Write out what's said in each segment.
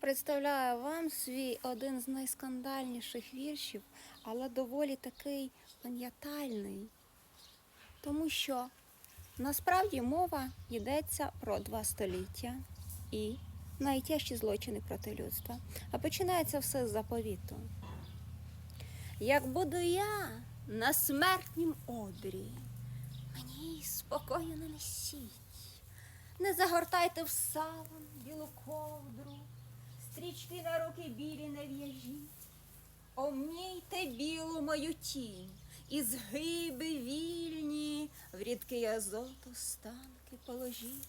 Представляю вам свій один з найскандальніших віршів, але доволі такий пам'ятальний. Тому що насправді мова йдеться про два століття і найтяжчі злочини проти людства. А починається все з заповіту. Як буду я на смертнім одрі, мені спокою не несіть. Не загортайте в саван білу ковдру, стрічки на руки білі не в'яжіть. Омнійте білу мою тінь, і згиби вільні, в рідкий азот останки положіть,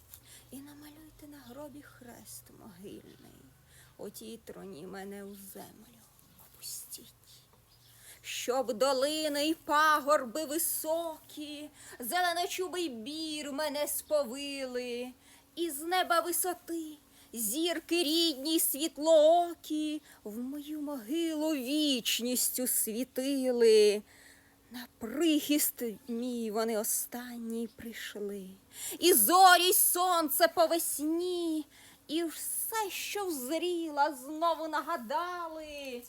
і намалюйте на гробі хрест могильний, у тій троні мене у землю опустіть. Щоб долини й пагорби високі, зеленочубий бір мене сповили, і з неба висоти зірки рідні світлоокі в мою могилу вічністю світили. На прихист мій вони останній прийшли, і зорі й сонце по весні, і все, що взріла, знову нагадали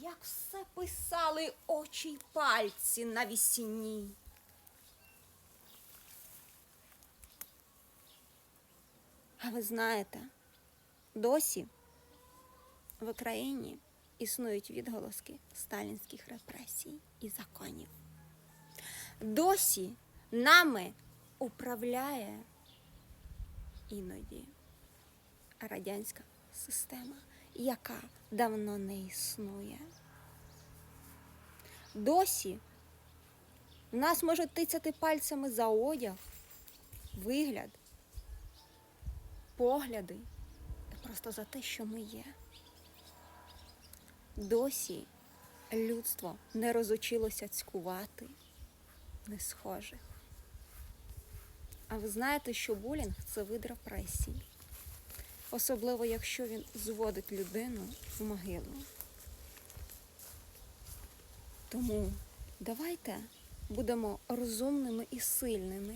як все писали очі й пальці на вісні. А ви знаєте, досі в Україні існують відголоски сталінських репресій і законів. Досі нами управляє іноді радянська система, яка давно не існує. Досі нас можуть тицяти пальцями за одяг, вигляд, погляди просто за те, що ми є. Досі людство не розучилося цькувати не схожих. А ви знаєте, що булінг це вид репресій особливо якщо він зводить людину в могилу. Тому давайте будемо розумними і сильними.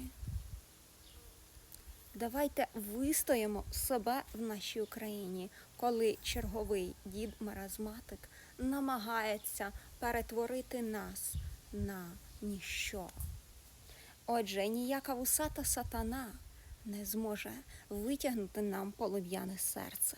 Давайте вистоїмо себе в нашій Україні, коли черговий дід маразматик намагається перетворити нас на ніщо. Отже, ніяка вусата сатана не зможе витягнути нам полум'яне серце.